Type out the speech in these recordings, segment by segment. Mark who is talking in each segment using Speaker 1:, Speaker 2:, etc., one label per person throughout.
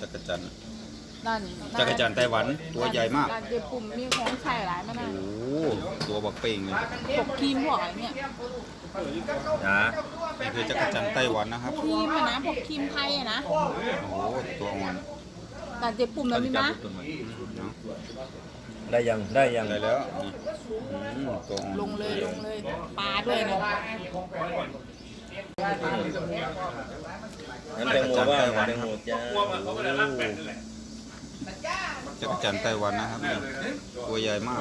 Speaker 1: จักรจันทร์
Speaker 2: นั่น
Speaker 1: จักรจันทร์ไต้หวันตัวใหญ่มาก
Speaker 2: ร้านเจ๊ปุ่มมีของใช้หลายมาก
Speaker 1: โอ้
Speaker 2: นะ
Speaker 1: โหตัวบักเป่งเลย
Speaker 2: พวกครีมพวกอะไรเนี่ย
Speaker 3: นะ
Speaker 1: นี่คือจักรจันทร์ไต้หวันนะครับ
Speaker 2: ครีมอะนะพวกครีมไทยอะนะ
Speaker 1: โอ้โหตัวอ่อน
Speaker 2: ร้านเจ๊ปุ่มแบบนี้นะ
Speaker 1: เนาะ
Speaker 3: ได้ยังได้ยัง
Speaker 1: ได้แล้วนี่อืมตัวอ่อน
Speaker 2: ลงเลยลงเลยปลาด้วยนะ
Speaker 3: น้ำแตงโมบ้างน้ำแตงโมจ้า
Speaker 1: จักรจันทร์ไต้หวันนะครับนี่ตัวใหญ่มาก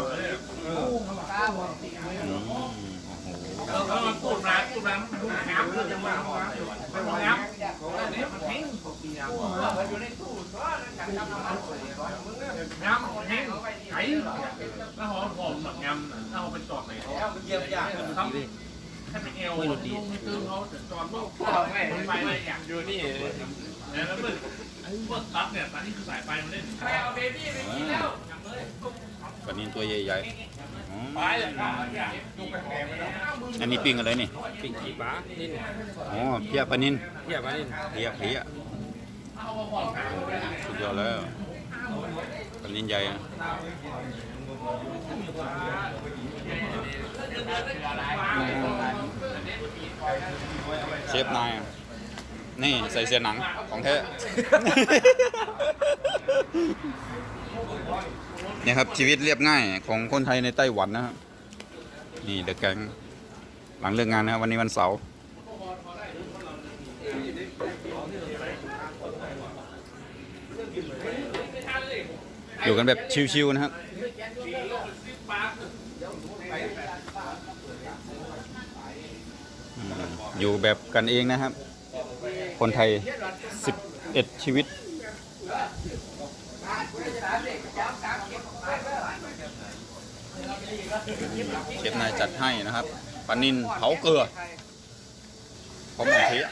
Speaker 1: อืมโอ้โห
Speaker 4: น้ำเลยจังหวะน้ำอันนี้มันแห้งอยู่ในตู้น้ำมันแห้งไก่แล้วหอมแบบยำถ้าเอาไปจอดไหนเยี่ยมยากทำ ให้เป็นเอวลงไม่ตื้อเขาจะจอดโลกไปเลยอย่างอยู่นี่แล้วมึงพวกตัดเนี่ยตัดนี่คือสายไฟมันเล่นไปเอาเบบี้ไปกินแล้ว
Speaker 1: ปลานินตัวใหญ่ๆอ๋อ
Speaker 4: ไปเลยค่ะดูแปลกๆไปแล้ว
Speaker 1: อันนี้ปิ้งอะไรนี่
Speaker 3: ปิ่งขี้ปลานิ่น
Speaker 1: อ๋อเพียปลานิน
Speaker 3: เหี้ยปลานิ่น
Speaker 1: เพียเพียสุดยอดแล้ว ปลานินใหญ่เชฟนายนี่ใส่เสื้อหนังของแท้เนี่ยครับชีวิตเรียบง่ายของคนไทยในไต้หวันนะครับนี่เดอะแก๊งหลังเลิกงานนะครับวันนี้วันเสาร์ อยู่กันแบบชิวๆนะครับอืมอยู่แบบกันเองนะครับ คนไทย 11 ชีวิต เชฟนายจัดให้นะครับปลานินเผาเกลือพร้อมหมูเทะ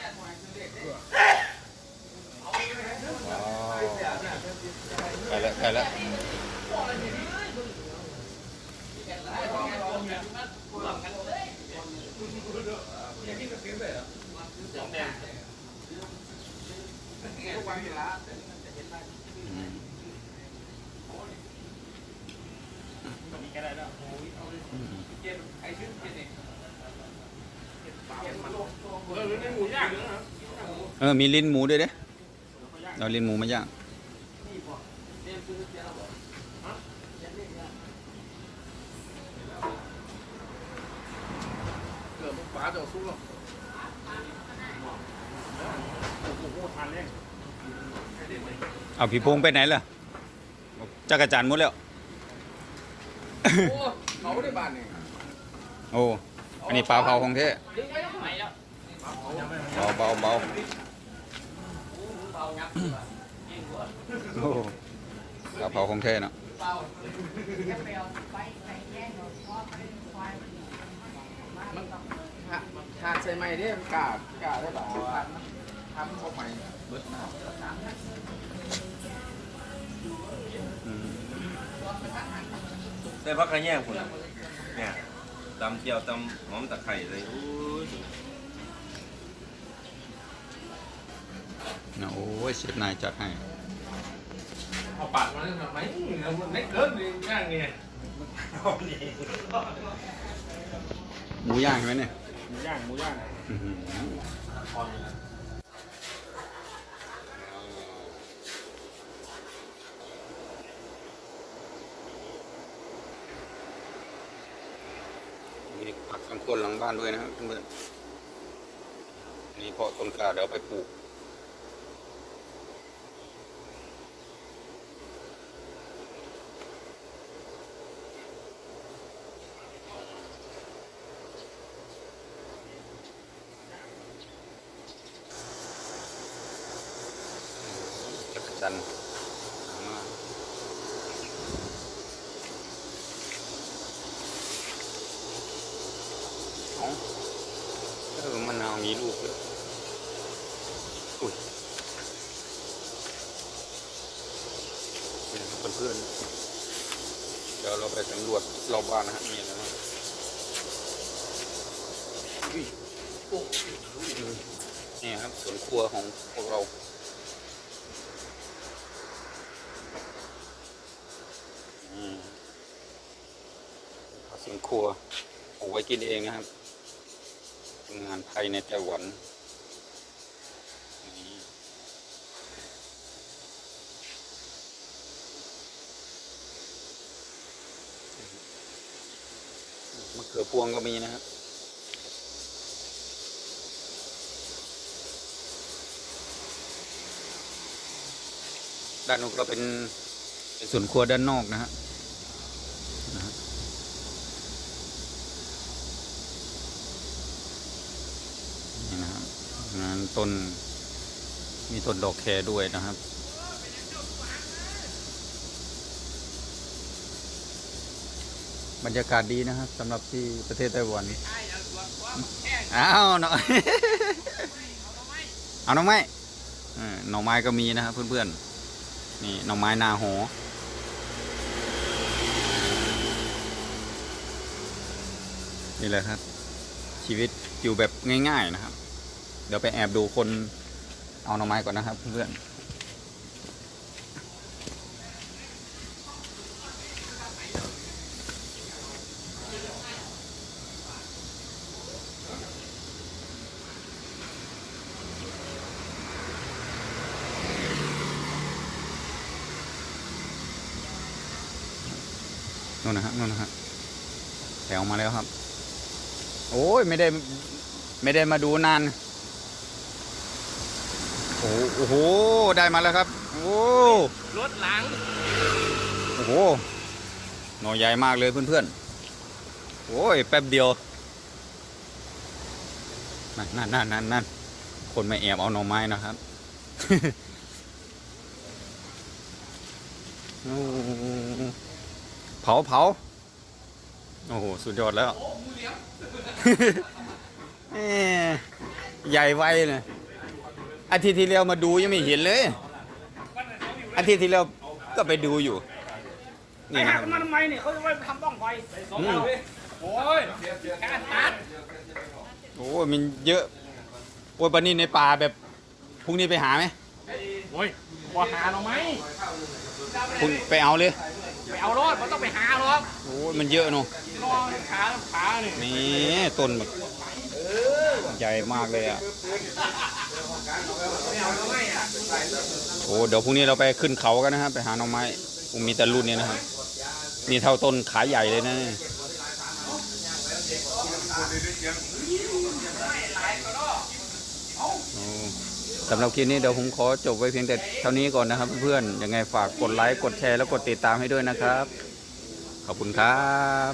Speaker 1: ว้าว ใกล้แล้วใกล้แล้วอืมเออ มีลิ้นหมูด้วยเด้เราลิ้นหมูมาย่าง
Speaker 4: เกิดฟ้าจะสู้หรอกโอ้โหทานแรง
Speaker 1: เอาผีโพงไปไหนล่ะจักรจันทร์หมดแล้ว
Speaker 4: โอ้เขาได้บ้านนี่
Speaker 1: โอ้ อันนี้ปลาเผาของแท้เบาเบาเบาโอ้ปลาเผาของแท้เนาะ
Speaker 4: ใส่ไม้ได้กาดกาดได้แบบทำเข้าไปเบิดหน้า
Speaker 3: ได้พักกระแยงคุณเนี่ยตำเจียวตำหอมตะไคร้เลยอู้ย
Speaker 1: นะโอ้ยเชฟนายจัดให้
Speaker 4: เอาปากมาได้ไหมมันเล็กเกินเลยย่างไง
Speaker 1: หมูย่างใช่ไหมเนี่ย
Speaker 4: มูย่างหมูย่าง
Speaker 1: อื้อหือมีผักสวนครัวหลังบ้านด้วยนะครับเพื่อนๆนี่เพาะต้นกล้าเดี๋ยวไปปลูก จันเอมาเอาเออมะนาวมีลูกเลยอุ้ยเนี่ยครับเพื่อนเดี๋ยวเราไปสำรวจรอบบ้านนะฮะมีอะไรบ้างอุ้ยนี่ครับสวนครัวของพวกเรา เป็นค รัวปลูกไว้กินเองนะครับ งานไทยในไต้หวันมะเขือพวงก็มีนะครับด้านนู้นก็เป็นเป็นส่วนครัวด้านนอกนะฮะนะฮะนี่นะครับงาน ต้น มีต้นดอกแครด้วยนะครับ บรรยากาศดีนะครับสำหรับที่ประเทศไต้หวันอ้าวหน่อยเอาหน่อไม้เออหน่อไม้ก็มีนะครับเพื่อนๆ นี่หน่อไม้นาโหนี่แหละครับ ชีวิตอยู่แบบง่าย ๆนะครับ เดี๋ยวไปแอบดูคนเอาหน่อไม้ก่อนนะครับเพื่อนนู่นนะครับนู่นนะครับแถวมาแล้วครับ โอ้ยไม่ได้ไม่ได้มาดูนาน โอ้โหโอ้โห ได้มาแล้วครับ โอ้
Speaker 4: รถหลัง
Speaker 1: โอ้โห หน่อใหญ่มากเลยเพื่อนๆ โอ้ย แป๊บเดียว นั่นนั่นนั่นนั่นนั่นคนมาแอบเอาหน่อไม้นะครับโอ้โหเผาเผาโอ้โห สุดยอดแล้วแหม่ใหญ่ไวเลย อาทิตย์ที่แล้วมาดูยังไม่เห็นเลย อาทิตย์ที่แล้วก็ไปดูอยู่
Speaker 5: ไอ้
Speaker 1: นี่นะ
Speaker 5: หั
Speaker 1: ค
Speaker 5: ก
Speaker 1: รับ
Speaker 5: มันทำไมเนี่ยเขาจะไว้ทำบ้องไฟ
Speaker 1: อืม
Speaker 4: โอ้ยการตัด
Speaker 1: โอ้ยมันเยอะ โอ้ยปันนี้ในป่าแบบพรุ่งนี้ไปหาไหม
Speaker 4: โอ้ยบ่หาเราไหม
Speaker 1: พรุ่งไปเอาเลย
Speaker 4: ไปเอารถมันต้องไปหาหรอก
Speaker 1: โอ้ยมันเยอะเนอะ
Speaker 4: รอขาขาเนี่ย
Speaker 1: นี่ต้นแบบ ใหญ่มากเลยอะโอ้เดี๋ยวพรุ่งนี้เราไปขึ้นเขากันนะครับไปหาหน่อไม้ผมมีแต่รุ่นนี้นะครับนี่เท่าต้นขาใหญ่เลยนะนสำหรับคลิปนี้เดี๋ยวผมขอจบไว้เพียงแต่เท่านี้ก่อนนะครับ เพื่อนๆยังไงฝากกดไลค์กดแชร์แล้วกดติดตามให้ด้วยนะครับ ขอบคุณครับ